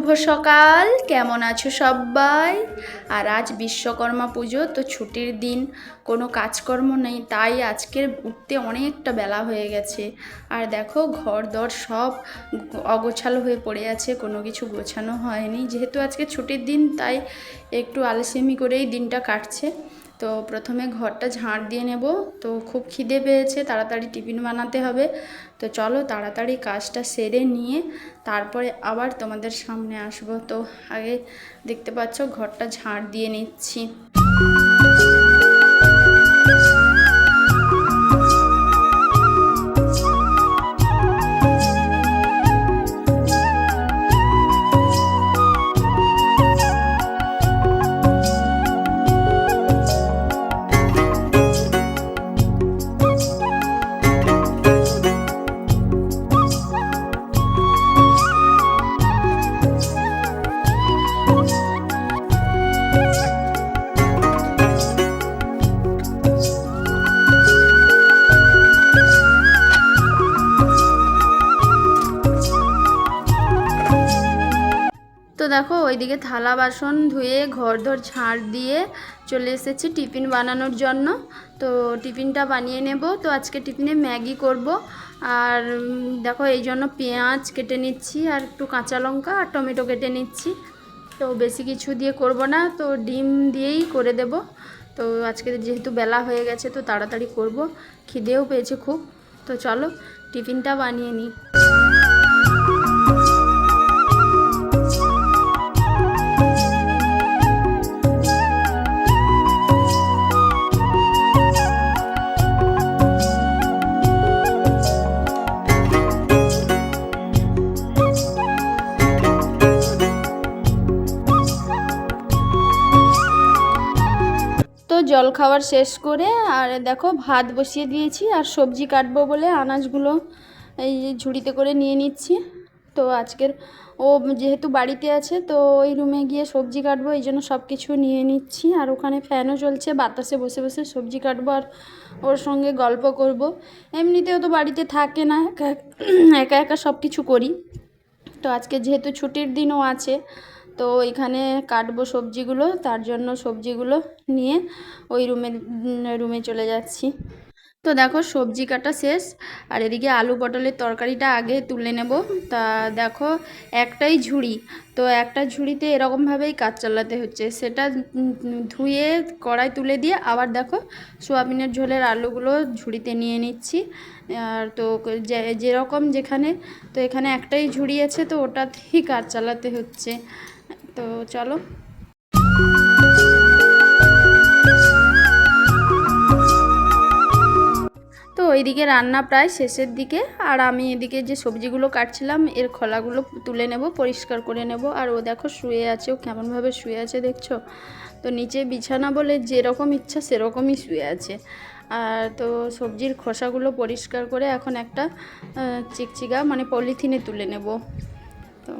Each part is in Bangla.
সকাল। কেমন আছো সবাই? আর আজ বিশ্বকর্মা পুজো, তো ছুটির দিন, কোনো কাজকর্ম নেই, তাই আজকের উঠতে অনেকটা বেলা হয়ে গেছে। আর দেখো ঘর দর সব অগোছালো হয়ে পড়ে আছে, কোনো কিছু গোছানো হয়নি। যেহেতু আজকে ছুটির দিন, তাই একটু আলসেমি করেই দিনটা কাটছে। তো প্রথমে ঘরটা ঝাঁট দিয়ে নেব। তো খুব খিদে পেয়েছে, তাড়াতাড়ি টিফিন বানাতে হবে। তো চলো তাড়াতাড়ি কাজটা সেরে নিয়ে তারপরে আবার তোমাদের সামনে আসব। তো আগে দেখতে পাচ্ছ, ঘরটা ঝাঁট দিয়ে নিচ্ছি। তো দেখো, ওইদিকে থালা বাসন ধুয়ে ঘর ধর ঝাড় দিয়ে চলে এসেছি টিফিন বানানোর জন্য। তো টিফিনটা বানিয়ে নেব। তো আজকে টিফিনে ম্যাগি করব। আর দেখো, এই জন্য পেঁয়াজ কেটে নিচ্ছি আর একটু কাঁচা লঙ্কা আর টমেটো কেটে নিচ্ছি। তো বেশি কিছু দিয়ে করব না, তো ডিম দিয়েই করে দেব। তো আজকে যেহেতু বেলা হয়ে গেছে, তো তাড়াতাড়ি করব। খিদেও পেয়েছে খুব। তো চলো, টিফিনটা বানিয়ে নিই। জল খাওয়ার শেষ করে আর দেখো ভাত বসিয়ে দিয়েছি আর সবজি কাটবো বলে আনাজগুলো এই ঝুড়িতে করে নিয়ে নিচ্ছি। তো আজকের ও যেহেতু বাড়িতে আছে, তো ওই রুমে গিয়ে সবজি কাটবো, এই জন্য সব কিছু নিয়ে নিচ্ছি। আর ওখানে ফ্যানও চলছে বাতাসে বসে বসে সবজি কাটবো আর ওর সঙ্গে গল্প করব। এমনিতেও তো বাড়িতে থাকে না, একা একা সব কিছু করি। তো আজকে যেহেতু ছুটির দিনও আছে তো এখানে কাটবো সবজিগুলো তার জন্য সবজিগুলো নিয়ে ওই রুমে রুমে চলে যাচ্ছি। তো দেখো সবজি কাটা শেষ, আর এদিকে আলু পটলের তরকারিটা আগে তুলে নেব। তা দেখো একটাই ঝুড়ি, তো একটা ঝুড়িতে এরকমভাবেই কাজ চালাতে হচ্ছে। সেটা ধুয়ে, কড়াই তুলে দিয়ে আবার দেখো সোয়াবিনের ঝোলের আলুগুলো ঝুড়িতে নিয়ে নিচ্ছি। আর তো যেরকম যেখানে, তো এখানে একটাই ঝুড়ি আছে, তো ওটাতেই কাজ চালাতে হচ্ছে। তো চলো ওইদিকে রান্না প্রায় শেষের দিকে, আর আমি এদিকে যে সবজিগুলো কাটছিলাম, এর খোলাগুলো তুলে নেব, পরিষ্কার করে নেব। আর ও দেখো শুয়ে আছে, ও কেমনভাবে শুয়ে আছে দেখছ? তো নিচে বিছানা বলে যেরকম ইচ্ছা সেরকমই শুয়ে আছে। আর তো সবজির খোসাগুলো পরিষ্কার করে এখন একটা চিকচিকা মানে পলিথিনে তুলে নেব। তো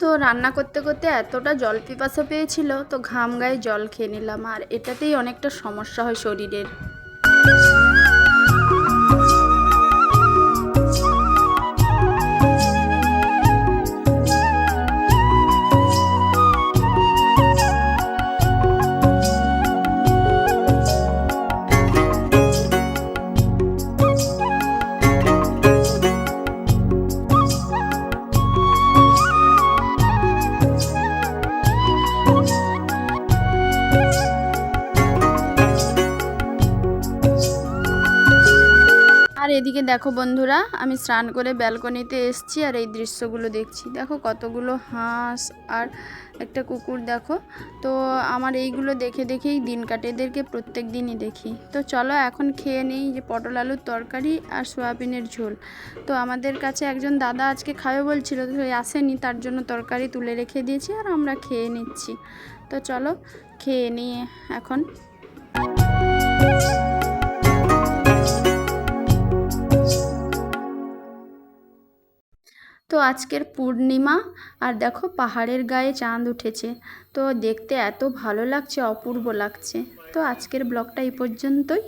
তো রান্না করতে করতে এতটা জল পিপাসা পেয়েছিল, তো ঘাম গায়ে জল খেয়ে নিলাম। আর এটাতেই অনেকটা সমস্যা হয় শরীরের। এদিকে দেখো বন্ধুরা, আমি স্নান করে ব্যালকনিতে এসছি আর এই দৃশ্যগুলো দেখছি। দেখো কতগুলো হাঁস আর একটা কুকুর দেখো। তো আমার এইগুলো দেখে দেখেই দিন কাটে, এদেরকে প্রত্যেক দিনই দেখি। তো চলো এখন খেয়ে নেই যে পটল আলুর তরকারি আর সোয়াবিনের ঝোল। তো আমাদের কাছে একজন দাদা আজকে খাবে বলছিল, তো আসেনি, তার জন্য তরকারি তুলে রেখে দিয়েছি আর আমরা খেয়ে নিচ্ছি। তো চলো খেয়ে নিয়ে এখন। তো আজকের পূর্ণিমা, আর দেখো পাহাড়ের গায়ে চাঁদ উঠেছে। তো দেখতে এত ভালো লাগছে, অপূর্ব লাগছে। তো আজকের ব্লগটা এই পর্যন্তই।